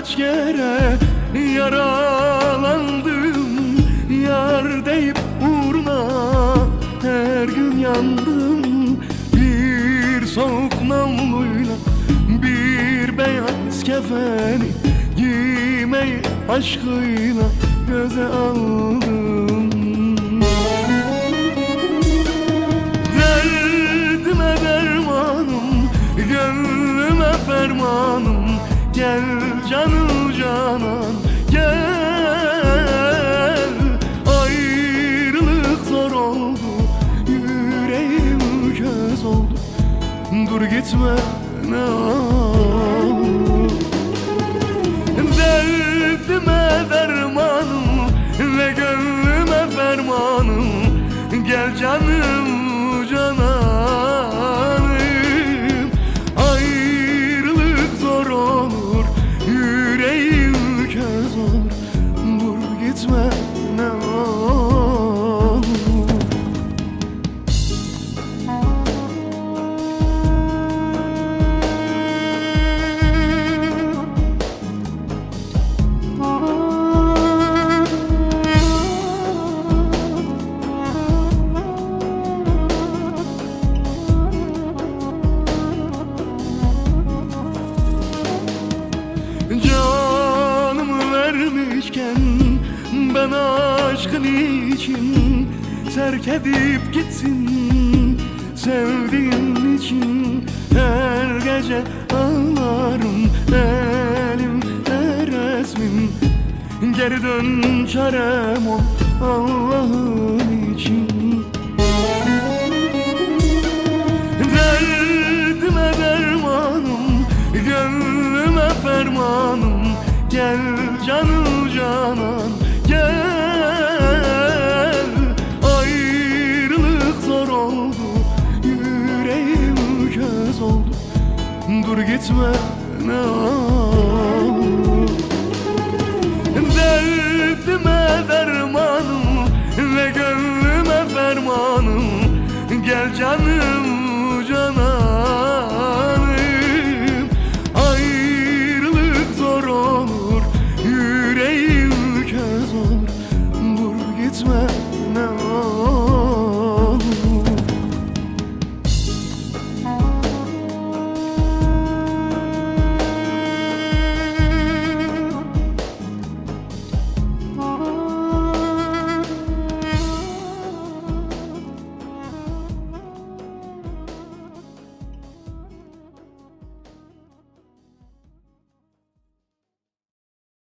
kaç kere yaralandım Yar deyip uğruna her gün yandım. Bir soğuk namluyla bir beyaz kefeni Giymeyi aşkıyla göze aldım fermanım Gel canım canan, gel. Ayrılık zor oldu, yüreğim köz oldu. Dur gitme ne olur. Derdime dermanım ve gönlüme fermanım. Gel canım Vermişken ben aşkın için Terk edip gitsin. Sevdiğin için Her gece ağlarım. Elimde resmin Geri dön çarem ol Allah'ın Gel canım canan gel. Ayrılık zor oldu Yüreğim köz oldu. Dur gitme ne olur. Derdime dermanım Ve gönlüme fermanım. Gel canım